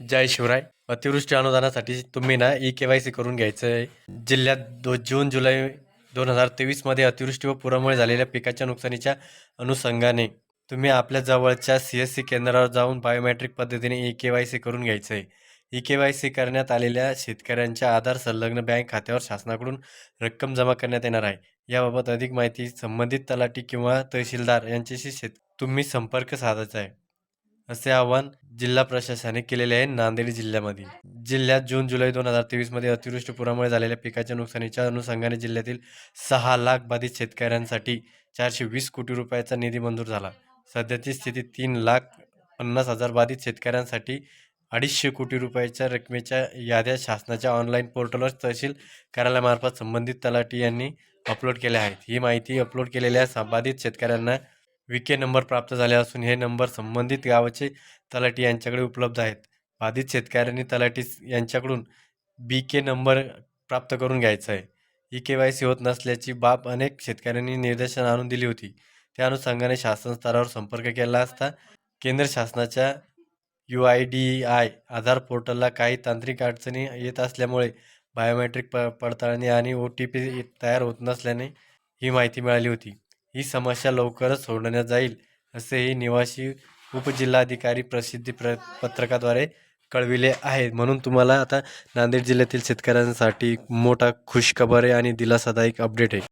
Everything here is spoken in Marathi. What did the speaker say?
जय शिवराय. अतिवृष्टी अनुदानासाठी तुम्ही ना ई के वाय सी करून घ्यायचं आहे जिल्ह्यात दो जून जुलै दोन हजार तेवीसमध्ये अतिवृष्टी व पुरामुळे झालेल्या पिकाच्या नुकसानीच्या अनुषंगाने तुम्ही आपल्या जवळच्या सी एस सी केंद्रावर जाऊन बायोमेट्रिक पद्धतीने ई के वाय सी करून घ्यायचं आहे ई के वाय सी करण्यात आलेल्या शेतकऱ्यांच्या आधार संलग्न बँक खात्यावर शासनाकडून रक्कम जमा करण्यात येणार आहे. याबाबत अधिक माहिती संबंधित तलाठी किंवा तहसीलदार यांच्याशी शेत तुम्ही संपर्क साधायचा आहे. असे आवाहन जिल्हा प्रशासनाने केलेले आहे नांदेड जिल्ह्यामध्ये. जिल्ह्यात जून जुलै दोन हजार तेवीसमध्ये अतिवृष्टी पुरामुळे झालेल्या पिकाच्या नुकसानीच्या अनुषंगाने जिल्ह्यातील सहा लाख बाधित शेतकऱ्यांसाठी चारशे वीस कोटी रुपयाचा निधी मंजूर झाला. सध्याची स्थिती तीन लाख पन्नास हजार बाधित शेतकऱ्यांसाठी अडीचशे कोटी रुपयाच्या रकमेच्या याद्या शासनाच्या ऑनलाईन पोर्टलवर तहसील कार्यालयामार्फत संबंधित तलाठी यांनी अपलोड केल्या आहेत. ही माहिती अपलोड केलेल्या संबाधित शेतकऱ्यांना विके नंबर प्राप्त झाले असून हे नंबर संबंधित गावाचे तलाठी यांच्याकडे उपलब्ध आहेत. बाधित शेतकऱ्यांनी तलाठी यांच्याकडून बी के नंबर प्राप्त करून घ्यायचा आहे. ई के वाय सी होत नसल्याची बाब अनेक शेतकऱ्यांनी निदर्शन आणून दिली होती. त्या अनुषंगाने शासन स्तरावर संपर्क केला असता केंद्र शासनाच्या U I D I Aadhaar पोर्टलला काही तांत्रिक अडचणी येत असल्यामुळे बायोमेट्रिक प पडताळणी आणि ओ टी पी तयार होत नसल्याने ही माहिती मिळाली होती. ही समस्या लवकरच सोडवण्यात जाईल असेही निवासी उपजिल्हाधिकारी प्रसिद्धी प्र पत्रकाद्वारे कळविले आहे. म्हणून तुम्हाला आता नांदेड जिल्ह्यातील शेतकऱ्यांसाठी मोठा खुशखबर आहे आणि दिलासादायक अपडेट आहे.